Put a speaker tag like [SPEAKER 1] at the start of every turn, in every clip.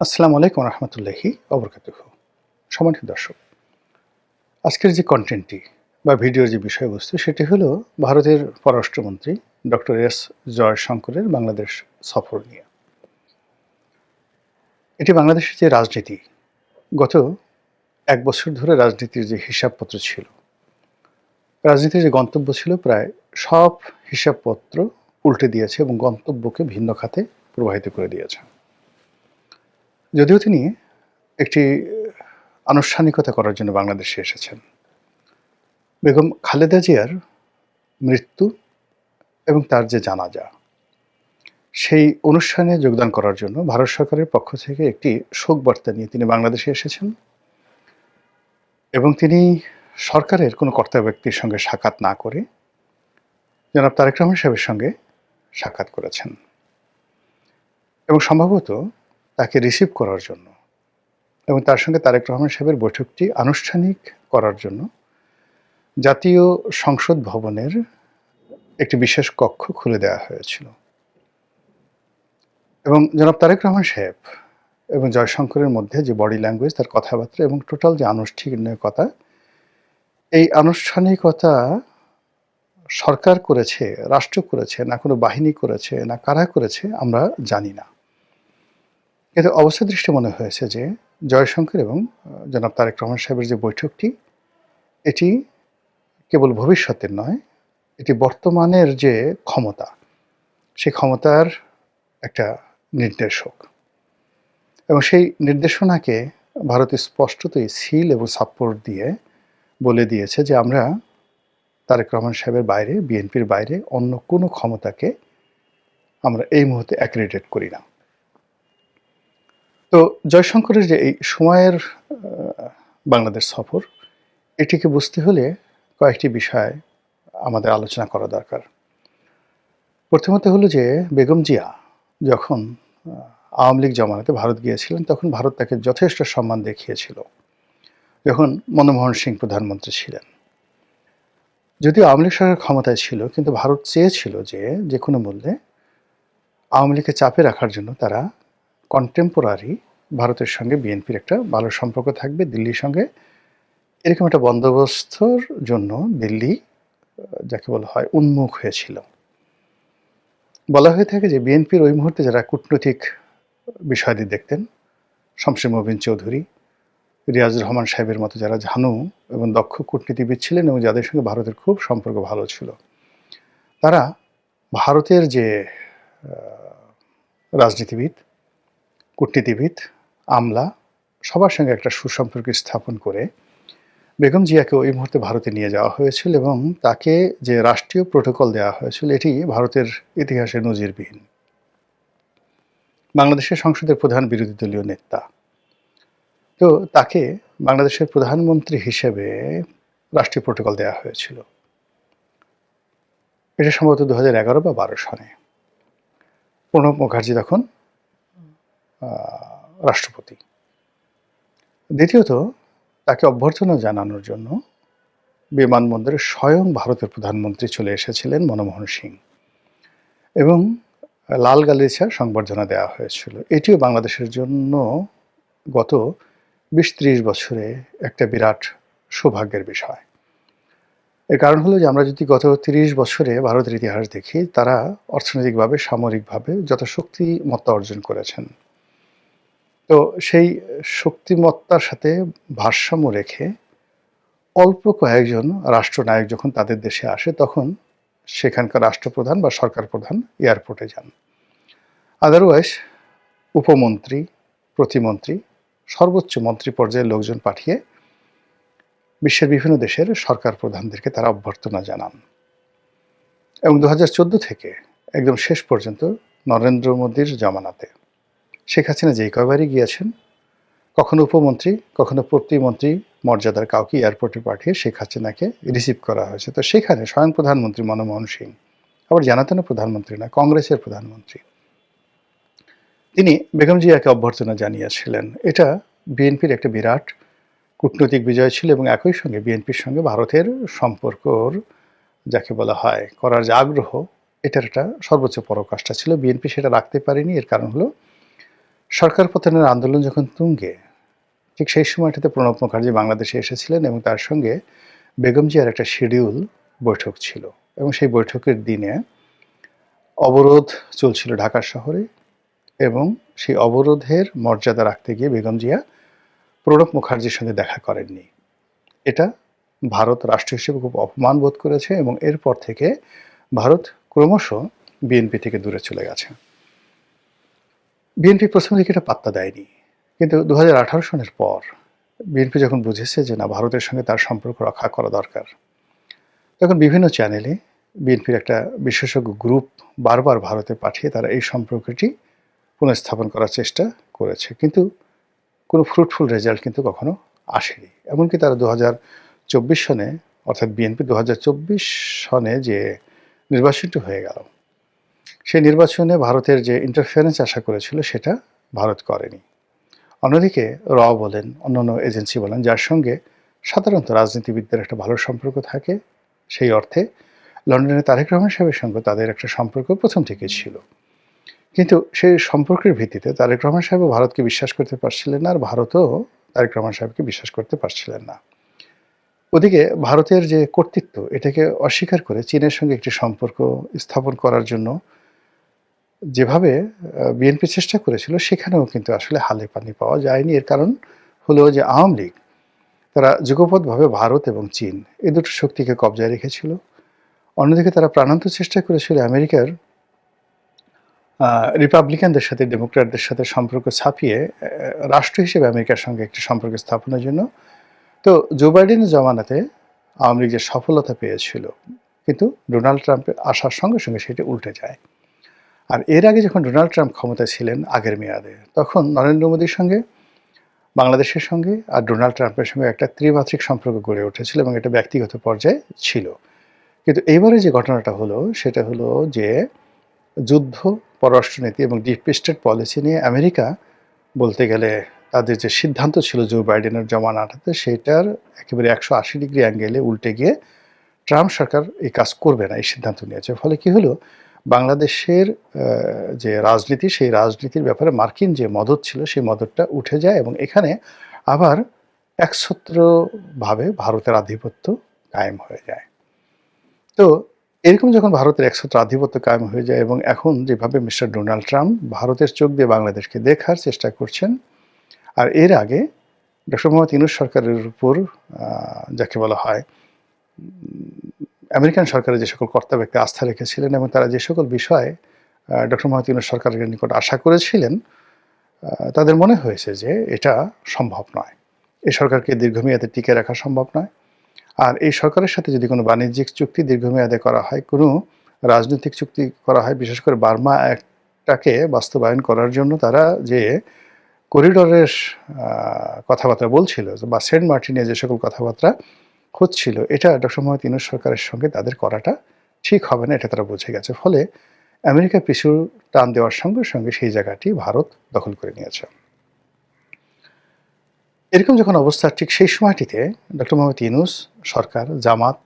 [SPEAKER 1] আসসালামু আলাইকুম রহমতুল্লাহি অবরকাতুহ সম্মানিত দর্শক, আজকের যে কন্টেন্টটি বা ভিডিওর যে বিষয়বস্তু, সেটি হলো ভারতের পররাষ্ট্রমন্ত্রী ডক্টর এস জয়শঙ্করের বাংলাদেশ সফর নিয়ে। এটি বাংলাদেশের যে রাজনীতি, গত এক বছর ধরে রাজনীতির যে হিসাবপত্র ছিল, রাজনীতির যে গন্তব্য ছিল প্রায় সব হিসাবপত্র উল্টে দিয়েছে এবং গন্তব্যকে ভিন্ন খাতে প্রবাহিত করে দিয়েছে। যদিও তিনি একটি আনুষ্ঠানিকতা করার জন্য বাংলাদেশে এসেছেন। বেগম খালেদা জিয়ার মৃত্যু এবং তার যে জানাজা, সেই অনুষ্ঠানে যোগদান করার জন্য ভারত সরকারের পক্ষ থেকে একটি শোক বার্তা নিয়ে তিনি বাংলাদেশে এসেছেন এবং তিনি সরকারের কোনো কর্তা ব্যক্তির সঙ্গে সাক্ষাৎ না করে জনাব তারেক রহমান সাহেবের সঙ্গে সাক্ষাৎ করেছেন। এবং সম্ভবত তাকে রিসিভ করার জন্য। এবং তার সঙ্গে তারেক রহমান সাহেবের বৈঠকটি আনুষ্ঠানিক করার জন্য। জাতীয় সংসদ ভবনের একটি বিশেষ কক্ষ খুলে দেওয়া হয়েছিল। এবং জনাব তারেক রহমান সাহেব এবং জয়শঙ্করের মধ্যে যে বডি ল্যাঙ্গুয়েজ তার কথাবার্তা এবং টোটাল যে আনুষ্ঠানিকতা, এই আনুষ্ঠানিকতা সরকার করেছে, রাষ্ট্র করেছে, না কোনো বাহিনী করেছে, না কারা করেছে, আমরা জানি না। কিন্তু অবস্থা দৃষ্টি মনে হয়েছে যে জয়শঙ্কর এবং জনাব তারেক রহমান সাহেবের যে বৈঠকটি, এটি কেবল ভবিষ্যতের নয়, এটি বর্তমানের যে ক্ষমতা, সেই ক্ষমতার একটা নির্দেশক। এবং সেই নির্দেশনাকে ভারত স্পষ্টতই সিল এবং সাপোর্ট দিয়ে বলে দিয়েছে যে আমরা তারেক রহমান সাহেবের বাইরে, বিএনপির বাইরে অন্য কোনো ক্ষমতাকে আমরা এই মুহূর্তে অ্যাক্রেডিট করি না। তো জয়শঙ্করের যে এই সময়ের বাংলাদেশ সফর, এটিকে বুঝতে হলে কয়েকটি বিষয় আমাদের আলোচনা করা দরকার। প্রথমত হলো যে বেগম জিয়া যখন আওয়ামী লীগ জমানাতে ভারত গিয়েছিলেন, তখন ভারত তাকে যথেষ্ট সম্মান দেখিয়েছিল, যখন মনমোহন সিং প্রধানমন্ত্রী ছিলেন। যদিও আওয়ামী লীগ সরকার ক্ষমতায় ছিল, কিন্তু ভারত চেয়েছিল যে যে কোনো মূল্যে আওয়ামী লীগকে চাপে রাখার জন্য তারা কন্টেম্পোরারি ভারতের সঙ্গে বিএনপির একটা ভালো সম্পর্ক থাকবে দিল্লির সঙ্গে। এরকম একটা বন্দোবস্তর জন্য দিল্লি যাকে বলা হয় উন্মুখ হয়েছিল। বলা হয়ে থাকে যে বিএনপির ওই মুহূর্তে যারা কূটনৈতিক বিষয়াদি দেখতেন শমশের মবিন চৌধুরী রিয়াজুর রহমান সাহেবের মতো যারা ঝানু এবং দক্ষ কূটনীতিবিদ ছিলেন এবং যাদের সঙ্গে ভারতের খুব সম্পর্ক ভালো ছিল, তারা ভারতের যে রাজনীতিবিদ কূটনীতিবিদ, আমলা, সবার সঙ্গে একটা সুসম্পর্ক স্থাপন করে বেগম জিয়াকে ওই মুহূর্তে ভারতে নিয়ে যাওয়া হয়েছিল এবং তাকে যে রাষ্ট্রীয় প্রোটোকল দেওয়া হয়েছিল, এটি ভারতের ইতিহাসে নজিরবিহীন। বাংলাদেশের সংসদের প্রধান বিরোধী দলীয় নেতা। তো তাকে বাংলাদেশের প্রধানমন্ত্রী হিসেবে রাষ্ট্রীয় প্রোটোকল দেওয়া হয়েছিল। এটা সম্ভবত দু হাজার এগারো বা বারো সনে। প্রণব মুখার্জি তখন রাষ্ট্রপতি। দ্বিতীয়ত, তাকে অভ্যর্থনা জানানোর জন্য বিমানবন্দরে স্বয়ং ভারতের প্রধানমন্ত্রী চলে এসেছিলেন মনমোহন সিং এবং লাল গালিচা সংবর্ধনা দেওয়া হয়েছিল। এটিও বাংলাদেশের জন্য গত বিশ ত্রিশ বছরে একটা বিরাট সৌভাগ্যের বিষয়। এর কারণ হলো যে আমরা যদি গত তিরিশ বছরে ভারতের ইতিহাস দেখি, তারা অর্থনৈতিকভাবে, সামরিকভাবে যত শক্তিমত্তা অর্জন করেছেন। তো সেই শক্তিমত্তার সাথে ভারসাম্য রেখে অল্প কয়েকজন রাষ্ট্রনায়ক যখন তাদের দেশে আসে, তখন সেখানকার রাষ্ট্রপ্রধান বা সরকার প্রধান এয়ারপোর্টে যান। আদারওয়াইজ উপমন্ত্রী, প্রতিমন্ত্রী, সর্বোচ্চ মন্ত্রী পর্যায়ের লোকজন পাঠিয়ে বিশ্বের বিভিন্ন দেশের সরকার প্রধানদেরকে তারা অভ্যর্থনা জানান। এবং দু হাজার চোদ্দ থেকে একদম শেষ পর্যন্ত নরেন্দ্র মোদীর জমানাতে শেখ হাসিনা যেই কয়বারই গিয়েছেন, কখনো উপমন্ত্রী, কখনো প্রতিমন্ত্রী মর্যাদার কাউকে এয়ারপোর্টে পাঠিয়ে শেখ হাসিনাকে রিসিভ করা হয়েছে। তো সেখানে স্বয়ং প্রধানমন্ত্রী মনমোহন সিং, আবার জানাতেন প্রধানমন্ত্রী না, কংগ্রেসের প্রধানমন্ত্রী। তিনি বেগম জিয়াকে অভ্যর্থনা জানিয়েছিলেন। এটা বিএনপির একটা বিরাট কূটনৈতিক বিজয় ছিল এবং একই সঙ্গে বিএনপির সঙ্গে ভারতের সম্পর্কর, যাকে বলা হয়, করার যে আগ্রহ, এটার একটা সর্বোচ্চ পরকাষ্ঠা ছিল। বিএনপি সেটা রাখতে পারেনি, এর কারণ হলো সরকার পতনের আন্দোলন যখন তুঙ্গে, ঠিক সেই সময়টাতে প্রণব মুখার্জি বাংলাদেশে এসেছিলেন এবং তার সঙ্গে বেগম জিয়ার একটা শিডিউল বৈঠক ছিল এবং সেই বৈঠকের দিনে অবরোধ চলছিল ঢাকা শহরে এবং সেই অবরোধের মর্যাদা রাখতে গিয়ে বেগম জিয়া প্রণব মুখার্জির সঙ্গে দেখা করেননি। এটা ভারত রাষ্ট্র হিসেবে খুব অপমান বোধ করেছে এবং এরপর থেকে ভারত ক্রমশ বিএনপি থেকে দূরে চলে গেছে। বিএনপি প্রথম দিকে এটা পাত্তা দেয়নি। কিন্তু দু হাজার আঠারো সনের পর বিএনপি যখন বুঝেছে যে না, ভারতের সঙ্গে তার সম্পর্ক রক্ষা করা দরকার, তখন বিভিন্ন চ্যানেলে বিএনপির একটা বিশেষজ্ঞ গ্রুপ বারবার ভারতে পাঠিয়ে তারা এই সম্পর্কটি পুনঃস্থাপন করার চেষ্টা করেছে। কিন্তু কোনো ফ্রুটফুল রেজাল্ট কিন্তু কখনো আসেনি। এমনকি তারা দু চব্বিশ সনে, অর্থাৎ বিএনপি দু হাজার চব্বিশ সনে যে নির্বাচনটি হয়ে গেল সেই নির্বাচনে ভারতের যে ইন্টারফারেন্স আশা করেছিল, সেটা ভারত করেনি। অন্যদিকে র বলেন, অন্যান্য এজেন্সি বলেন, যার সঙ্গে সাধারণত রাজনীতিবিদদের একটা ভালো সম্পর্ক থাকে, সেই অর্থে লন্ডনে তারেক রহমান সাহেবের সঙ্গে তাদের একটা সম্পর্ক প্রথম থেকে ছিল। কিন্তু সেই সম্পর্কের ভিত্তিতে তারেক রহমান সাহেবও ভারতকে বিশ্বাস করতে পারছিলেন না, আর ভারতও তারেক রহমান সাহেবকে বিশ্বাস করতে পারছিলেন না। ওদিকে ভারতের যে কর্তৃত্ব, এটাকে অস্বীকার করে চীনের সঙ্গে একটি সম্পর্ক স্থাপন করার জন্য যেভাবে বিএনপি চেষ্টা করেছিল, সেখানেও কিন্তু আসলে হালে পানি পাওয়া যায়নি। এর কারণ হলো যে আওয়ামী লীগ, তারা যুগপথভাবে ভারত এবং চীন, এই দুটো শক্তিকে কবজায় রেখেছিল। অন্যদিকে তারা প্রাণান্ত চেষ্টা করেছিল আমেরিকার রিপাবলিকানদের সাথে ডেমোক্র্যাটদের সাথে সম্পর্ক ছাপিয়ে রাষ্ট্র হিসেবে আমেরিকার সঙ্গে একটি সম্পর্ক স্থাপনের জন্য। তো জো বাইডেনের জমানাতে আওয়ামী লীগ যে সফলতা পেয়েছিল, কিন্তু ডোনাল্ড ট্রাম্পের আসার সঙ্গে সঙ্গে সেটি উল্টে যায়। আর এর আগে যখন ডোনাল্ড ট্রাম্প ক্ষমতায় ছিলেন আগের মেয়াদে, তখন নরেন্দ্র মোদীর সঙ্গে, বাংলাদেশের সঙ্গে আর ডোনাল্ড ট্রাম্পের সঙ্গে একটা ত্রিমাত্রিক সম্পর্ক গড়ে উঠেছিল এবং এটা ব্যক্তিগত পর্যায়ে ছিল। কিন্তু এইবারে যে ঘটনাটা হলো, সেটা হলো যে যুদ্ধ, পররাষ্ট্রনীতি এবং ডিপ স্টেট পলিসি নিয়ে আমেরিকা বলতে গেলে তাদের যে সিদ্ধান্ত ছিল জো বাইডেনের জমানাটাতে, সেটার একেবারে একশো আশি ডিগ্রি অ্যাঙ্গেলে উল্টে গিয়ে ট্রাম্প সরকার এই কাজ করবে না, এই সিদ্ধান্ত নিয়েছে। ফলে কি হলো? বাংলাদেশের যে রাজনীতি, সেই রাজনীতির ব্যাপারে মার্কিন যে মদত ছিল, সেই মদতটা উঠে যায় এবং এখানে আবার একছত্রভাবে ভারতের আধিপত্য কায়েম হয়ে যায়। তো এরকম যখন ভারতের একছত্র আধিপত্য কায়েম হয়ে যায় এবং এখন যেভাবে মিস্টার ডোনাল্ড ট্রাম্প ভারতের চোখ দিয়ে বাংলাদেশকে দেখার চেষ্টা করছেন, আর এর আগে ডক্টর মোহাম্মদ ইনুস সরকারের উপর যাকে বলা হয় আমেরিকান সরকারের যে সকল কর্তা ব্যক্তি আস্থা রেখেছিলেন এবং তারা যে সকল বিষয়ে ডক্টর ইউনুস সরকারের নিকট আশা করেছিলেন তাদের মনে হয়েছে যে এটা সম্ভব নয়। এই সরকারকে দীর্ঘমেয়াদে টিকে রাখা সম্ভব নয়। আর এই সরকারের সাথে যদি কোনো বাণিজ্যিক চুক্তি দীর্ঘমেয়াদে করা হয়, কোনো রাজনৈতিক চুক্তি করা হয়, বিশেষ করে বার্মা একটাকে বাস্তবায়ন করার জন্য তারা যে করিডরের কথাবার্তা বলছিল, বা সেন্ট মার্টিনে যে সকল কথাবার্তা হচ্ছিল এটা ডক্টর মোহাম্মদ ইনুস সরকারের সঙ্গে তাদের করাটা ঠিক হবে না, এটা তারা বুঝে গেছে। ফলে আমেরিকা পিছু টান দেওয়ার সঙ্গে সঙ্গে সেই জায়গাটি ভারত দখল করে নিয়েছে। এরকম যখন অবস্থা, ঠিক সেই সময়টিতে ডক্টর মোহাম্মদ ইনুস সরকার, জামাত,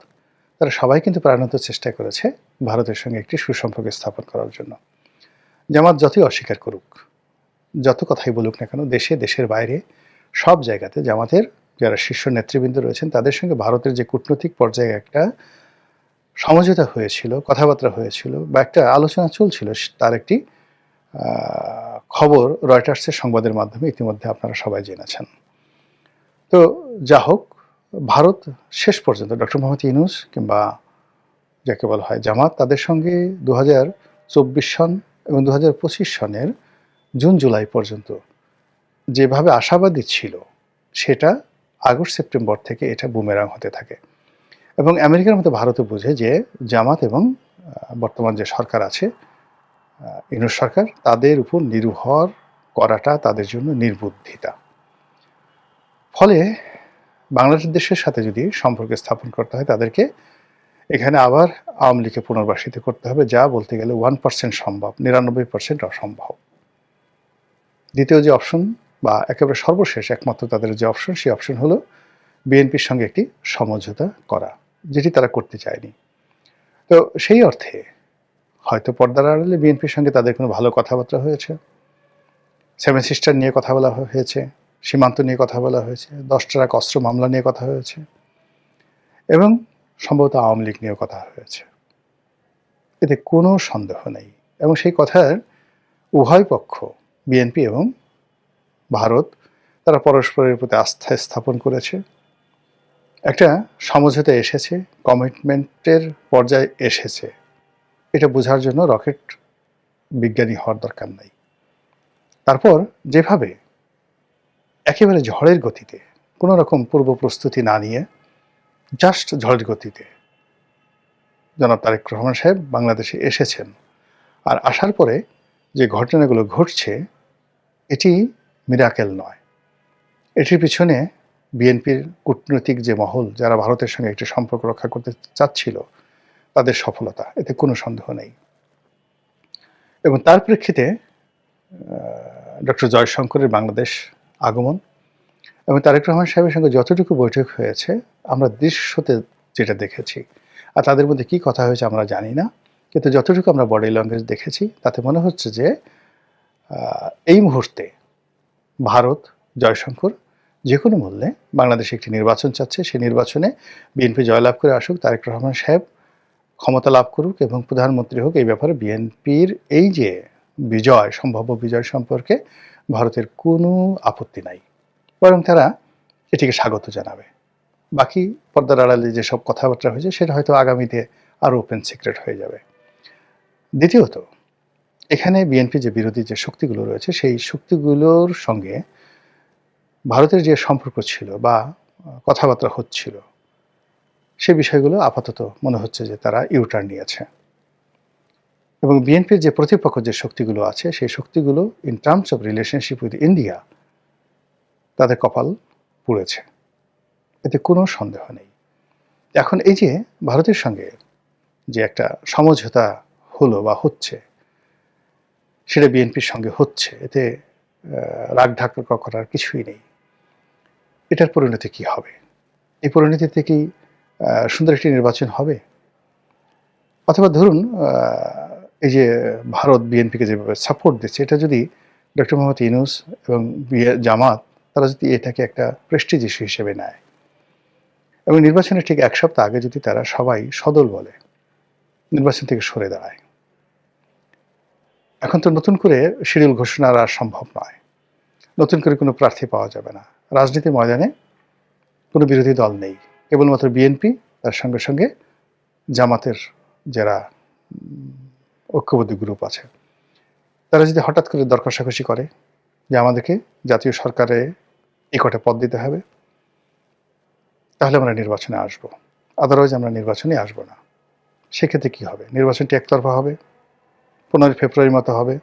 [SPEAKER 1] তারা সবাই কিন্তু প্রাণান্ত চেষ্টা করেছে ভারতের সঙ্গে একটি সুসম্পর্ক স্থাপন করার জন্য। জামাত যতই অস্বীকার করুক, যত কথাই বলুক না কেন, দেশে, দেশের বাইরে সব জায়গাতে জামাতের যারা শীর্ষ নেতৃবৃন্দ রয়েছেন, তাদের সঙ্গে ভারতের যে কূটনৈতিক পর্যায়ে একটা সমঝোতা হয়েছিল, কথাবার্তা হয়েছিল বা একটা আলোচনা চলছিল, তার একটি খবর রয়টার্সের সংবাদের মাধ্যমে ইতিমধ্যে আপনারা সবাই জেনেছেন। তো যা হোক, ভারত শেষ পর্যন্ত, ডক্টর মোহাম্মদ ইনুস কিংবা যাকে বলা হয় জামাত, তাদের সঙ্গে দু হাজার চব্বিশ সন এবং দু হাজার পঁচিশ সনের জুন জুলাই পর্যন্ত যেভাবে আশাবাদী ছিল, সেটা আগস্ট, সেপ্টেম্বর থেকে এটা বুমেরাং হতে থাকে। এবং আমেরিকার মতো ভারতও বুঝে যে জামাত এবং বর্তমান যে সরকার আছে ইনুস সরকার, তাদের উপর নির্ভর করাটা তাদের জন্য নির্বুদ্ধিতা। ফলে বাংলাদেশ দেশের সাথে যদি সম্পর্ক স্থাপন করতে হয় তাদেরকে, এখানে আবার আওয়ামী লীগকে পুনর্বাসিত করতে হবে, যা বলতে গেলে ওয়ান পার্সেন্ট সম্ভব, নিরানব্বই পার্সেন্ট অসম্ভব। দ্বিতীয় যে অপশন বা একেবারে সর্বশেষ একমাত্র তাদের যে অপশন সেই অপশন হলো বিএনপির সঙ্গে একটি সমঝোতা করা, যেটি তারা করতে চায়নি। তো সেই অর্থে হয়তো পর্দার আড়ালে বিএনপির সঙ্গে তাদের কোনো ভালো কথাবার্তা হয়েছে। সেভেন সিস্টার নিয়ে কথা বলা হয়েছে, সীমান্ত নিয়ে কথা বলা হয়েছে, দশ ট্রাক অস্ত্র মামলা নিয়ে কথা হয়েছে, এবং সম্ভবত আওয়ামী লীগ নিয়েও কথা হয়েছে। এতে কোনো সন্দেহ নেই, এবং সেই কথার উভয় পক্ষ, বিএনপি এবং ভারত, তারা পরস্পরের প্রতি আস্থা স্থাপন করেছে। একটা সমঝোতা এসেছে কমিটমেন্টের পর্যায়ে এসেছে। এটা বোঝার জন্য রকেট বিজ্ঞানী হওয়ার দরকার নাই। তারপর যেভাবে একেবারে ঝড়ের গতিতে, কোনো রকম পূর্ব প্রস্তুতি না নিয়ে জাস্ট ঝড়ের গতিতে জনাব তারেক রহমান সাহেব বাংলাদেশে এসেছেন। আর আসার পরে যে ঘটনাগুলো ঘটছে, এটি মিরাকেল নয়। এটির পিছনে বিএনপির কূটনৈতিক যে মহল, যারা ভারতের সঙ্গে একটি সম্পর্ক রক্ষা করতে চাচ্ছিল, তাদের সফলতা, এতে কোনো সন্দেহ নেই। এবং তার প্রেক্ষিতে ডক্টর জয়শঙ্করের বাংলাদেশ আগমন এবং তারেক রহমান সাহেবের সঙ্গে যতটুকু বৈঠক হয়েছে, আমরা দৃশ্যতে যেটা দেখেছি, আর তাদের মধ্যে কি কথা হয়েছে আমরা জানি না, কিন্তু যতটুকু আমরা বডি ল্যাঙ্গুয়েজ দেখেছি, তাতে মনে হচ্ছে যে এই মুহূর্তে ভারত, জয়শঙ্কর যে কোনো মূল্যে বাংলাদেশে একটি নির্বাচন চাচ্ছে। সেই নির্বাচনে বিএনপি জয়লাভ করে আসুক, তারেক রহমান সাহেব ক্ষমতা লাভ করুক এবং প্রধানমন্ত্রী হোক, এই ব্যাপারে বিএনপির এই যে বিজয়, সম্ভাব্য বিজয় সম্পর্কে ভারতের কোনো আপত্তি নাই। বরং তারা এটিকে স্বাগত জানাবে। বাকি পর্দার আড়ালে যেসব কথাবার্তা হয়েছে, সেটা হয়তো আগামীতে আরও ওপেন সিক্রেট হয়ে যাবে। দ্বিতীয়ত এখানে বিএনপি যে বিরোধী যে শক্তিগুলো রয়েছে, সেই শক্তিগুলোর সঙ্গে ভারতের যে সম্পর্ক ছিল বা কথাবার্তা হচ্ছিল, সে বিষয়গুলো আপাতত মনে হচ্ছে যে তারা ইউটার্ন নিয়েছে। এবং বিএনপির যে প্রতিপক্ষ যে শক্তিগুলো আছে, সেই শক্তিগুলো in terms of relationship with India তাদের কপাল পুড়েছে। এতে কোনো সন্দেহ নেই। এখন এই যে ভারতের সঙ্গে যে একটা সমঝোতা হলো বা হচ্ছে সেটা বিএনপির সঙ্গে হচ্ছে। এতে রাগ ঢাকা করার কিছুই নেই। এটার পরিণতি কি হবে? এই পরিণতিতে কি সুন্দর একটি নির্বাচন হবে? অথবা ধরুন এই যে ভারত বিএনপিকে যেভাবে সাপোর্ট দিচ্ছে, এটা যদি ডক্টর মোহাম্মদ ইনুস এবং জামাত, তারা যদি এটাকে একটা প্রেস্টিজ ইস্যু হিসেবে নেয়। এবং নির্বাচনের ঠিক এক সপ্তাহ আগে যদি তারা সবাই সদল বলে, নির্বাচন থেকে সরে দাঁড়ায়। এখন তো নতুন করে শিডিউল ঘোষণা আর সম্ভব নয়। নতুন করে কোনো প্রার্থী পাওয়া যাবে না। রাজনীতির ময়দানে কোনো বিরোধী দল নেই। কেবলমাত্র বিএনপি, তার সঙ্গে সঙ্গে জামাতের যারা ঐক্যবদ্ধ গ্রুপ আছে। তারা যদি হঠাৎ করে দর কষাকষি করে যে আমাদেরকে জাতীয় সরকারে একটে পদ দিতে হবে, তাহলে আমরা নির্বাচনে আসব। আদারওয়াইজ আমরা নির্বাচনে আসব না। সেক্ষেত্রে কি হবে? নির্বাচনটি একতরফা হবে। পনেরোই ফেব্রুয়ারির মতো হবে।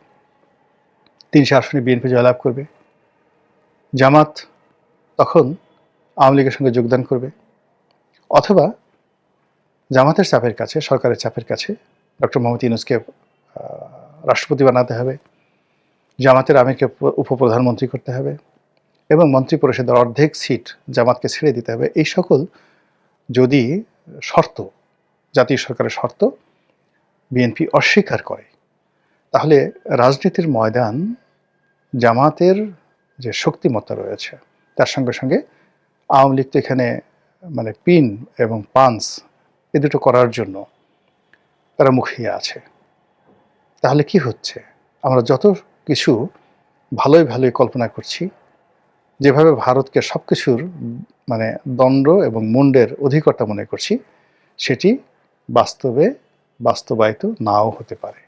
[SPEAKER 1] তিনশো আসনে বিএনপি জয়লাভ করবে। জামাত তখন আওয়ামী লীগের সঙ্গে যোগদান করবে। অথবা জামাতের চাপের কাছে, সরকারের চাপের কাছে ডক্টর মোহাম্মদ ইউনুসকে রাষ্ট্রপতি বানাতে হবে। জামাতের আমিরকে উপপ্রধানমন্ত্রী করতে হবে এবং মন্ত্রী পরিষদের অর্ধেক সিট জামাতকে ছেড়ে দিতে হবে। এই সকল যদি শর্ত, জাতীয় সরকারের শর্ত বিএনপি অস্বীকার করে তাহলে রাজনীতির ময়দান জামাতের যে শক্তিমত্তা রয়েছে, তার সঙ্গে সঙ্গে আওয়ামী লীগ তো এখানে মানে পিন এবং পান্স এ দুটো করার জন্য তারা মুখিয়ে আছে। তাহলে কি হচ্ছে? আমরা যত কিছু ভালোই ভালোই কল্পনা করছি, যেভাবে ভারতকে সব কিছুর মানে দণ্ড এবং মুন্ডের অধিকর্তা মনে করছি, সেটি বাস্তবে বাস্তবায়িত নাও হতে পারে।